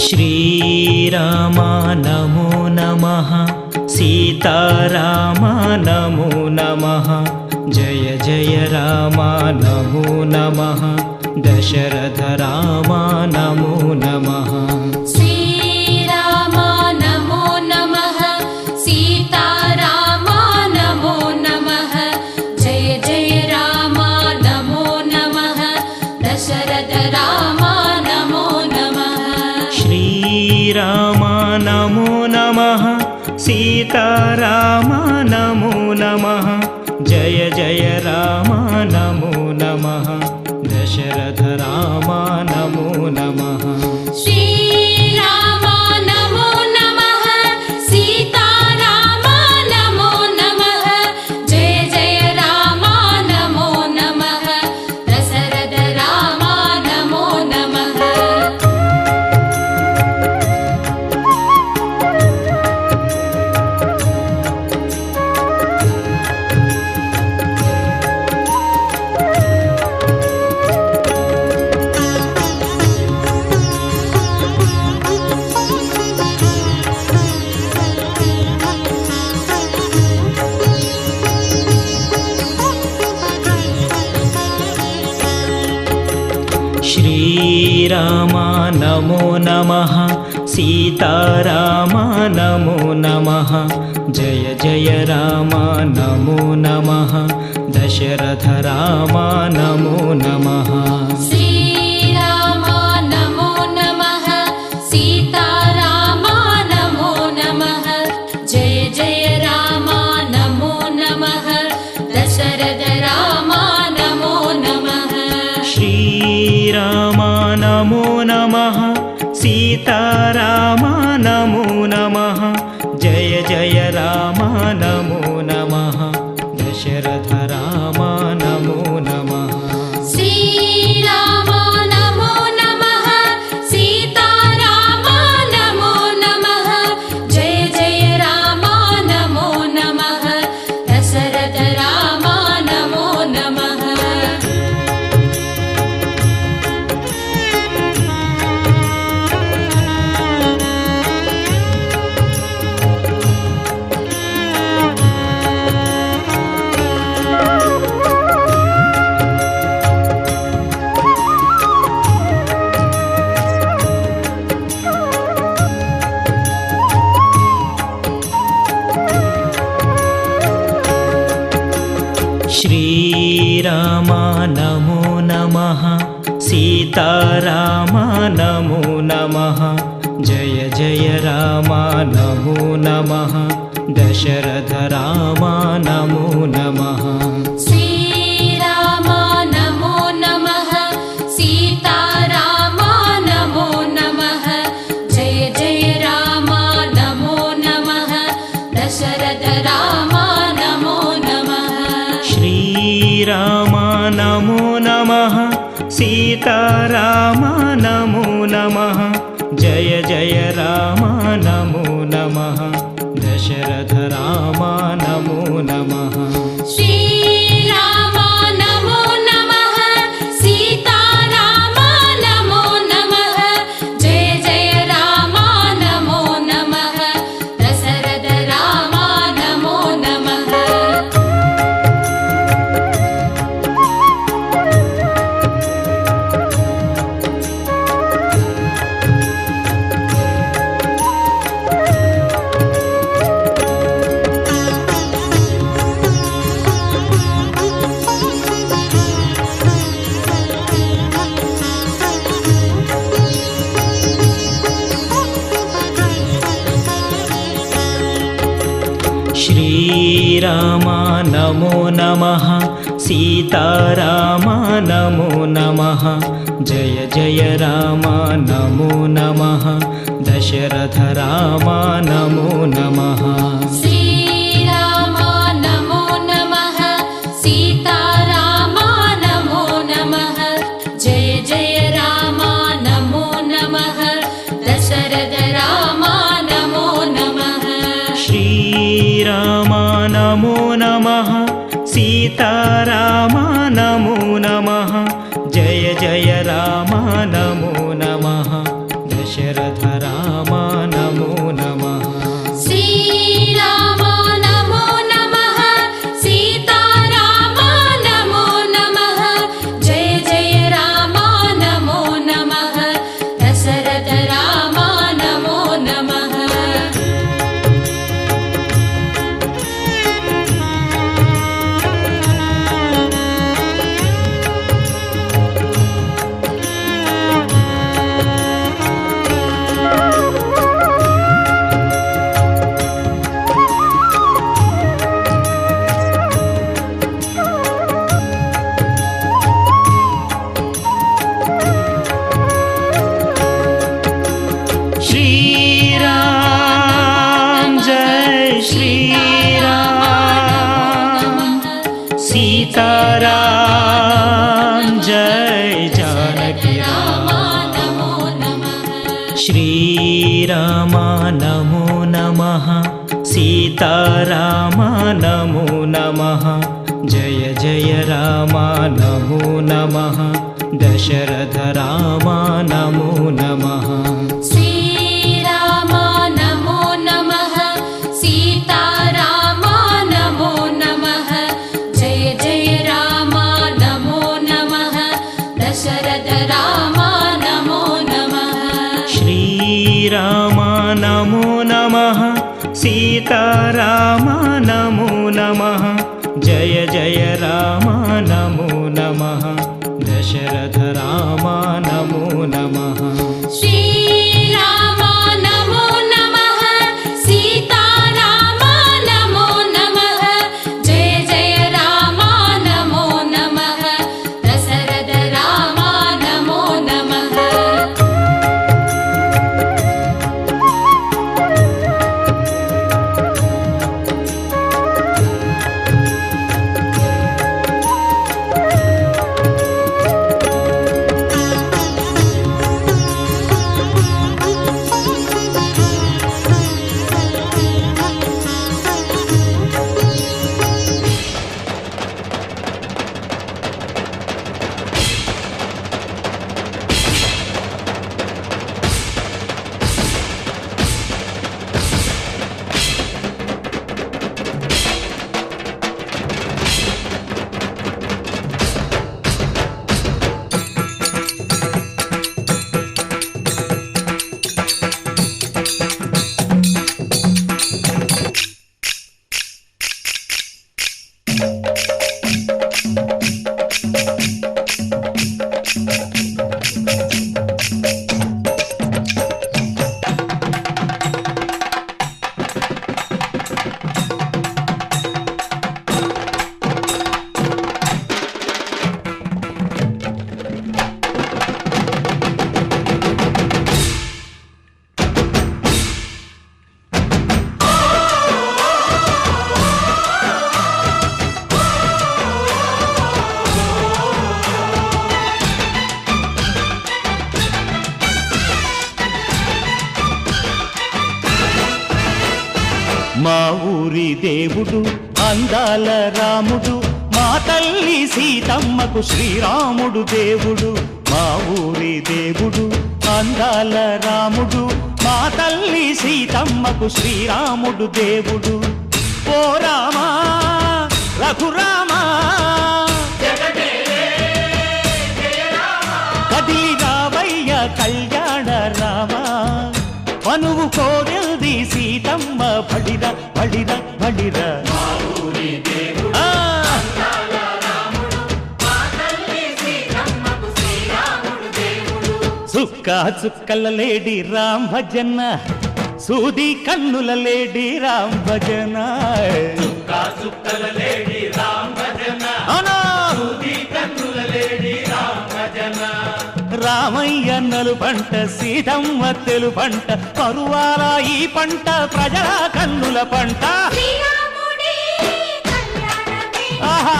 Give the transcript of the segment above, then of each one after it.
श्रीरामा नमो नमः। सीतारामा नमो नमः। जय जय रामा नमो नमः। दशरथ रामा नमो नमः। श्रीरामा नमो नमः। सीतारामा नमो नमः। जय जय रामा नमो नमः। दशरथ रामा श्रीरामा नमो नमः। सीतारामा नमो नमः। जय जय रामा नमो नमः। दशरथ रामा नमो नमः। श्रीरामा नमो नमः। सीतारामा नमो नमः। जय जय रामा नमो नमः। दशरथ रामा नमो नमः सीतारामा नमो। नमः जय जय रामा नमो नमः। दशरथ श्रीरामा नमो नमः। सीतारामा नमो नमः। जय जय रामा नमो नमः। दशरथ रामा नमो नमः सीतारामा नमो। नमः जय जय रामा नमो। नमः दशरथ रामा नमो नमः सीतारामा नमो। नमः जय जय रामा नमो। नमः दशरथ रामा नमो। नमः श्रीरामा नमो। नमः सीतारामा नमो। नमः जय जय रामा नमो। नमः दशरथ रामा नमो। नमः श्रीरामा नमो। नमः सीतारामा नमो नमः। जय जय राम नमो नमः। दशरथ राम नमो नमः। श्रीराम। श्रीराम नमो। नमः सीताराम नमो। नमः जय जय राम नमो। नमः दशरथ राम नमो नमः सीताराम नमो। नमः जय जय राम नमो। नमः दशरथ राम नमो नमः। श्री సీతమ్మకు శ్రీరాముడు దేవుడు మా ఊరి దేవుడు అందాల రాముడు మా తల్లి సీతమ్మకు శ్రీరాముడు దేవుడు. ఓ రామా రఘురామా కదిలి రావయ్య కళ్యాణ రామా. మనువు కోరెల్ది సీతమ్మ బడిర బడిర బడిర చుక్క చుక్కల లేడి రామ్ భజన సూది కన్నుల లేడి రామ్ భజన. అవునా? రామయ్య నలు పంట సీతమ్మ తెలు పంట పరువాల ఈ పంట ప్రజల కన్నుల పంట. ఆహా!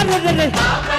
అరెరెరె. ఆహా,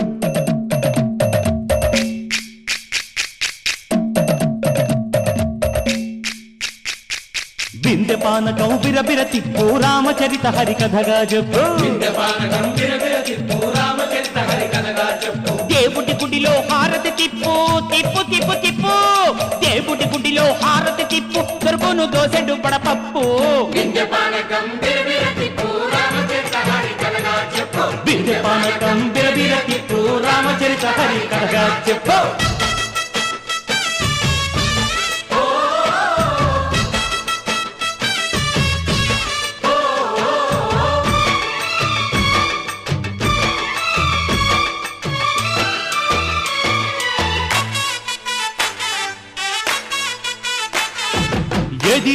పానకం బిరబిర తిప్పు రామచరిత హరికథగా చెప్పు దేవుడి గుడిలో హారతి తిప్పు తిప్పు తిప్పు తిప్పు దేవుడి గుడిలో హారతి తిప్పు దొరుకును దోసెడు పడపప్పు బిందె పానకం బిరబిర తిప్పు రామచరిత హరికథగా చెప్పు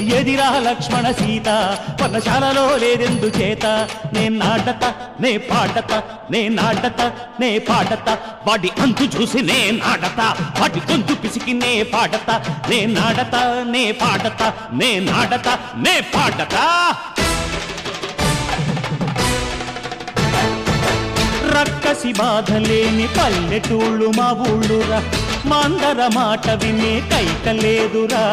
ఎదిరా లక్ష్మణ సీత పర్ణశాలలో లేదెందు చేత? నే నాటత నే పాటత నే నాటత నే పాటత. వాటి అంతు చూసి నే నాటత వాటి గొంతు పిసికి నే పాటత. నే నాడత నే పాటత నే నాడత నే పాడత రక్కసి బాధలేని పల్లెటూళ్ళు మా ఊళ్ళురా. మాందర మాట వినే కైకలేదురా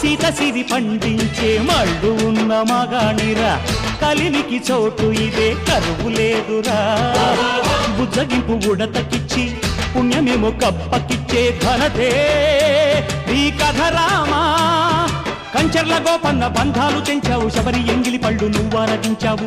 సీత సిరి పండించే మళ్ళు ఉన్న మగాణిరా. కలిమికి చోటు ఇదే కరువు లేదురా. బుజ్జగింపు ఉడతకిచ్చి పుణ్యమేమో కప్పకిచ్చే ఘనతే. ఈ కథ రామా కంచర్ల గోపన్న బంధాలు తెంచావు. శబరి ఎంగిలి పళ్ళు నువ్వారగించావు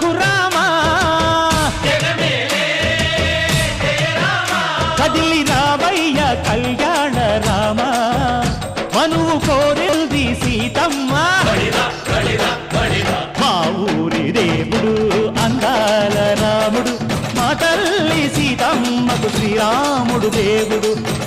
రఘురామా కదిలి రావయ్య కళ్యాణ రామ. మనువు కోరెల్ది సీతమ్మ. మా ఊరి దేవుడు అందాల రాముడు. మా తల్లి సీతమ్మకు శ్రీరాముడు దేవుడు.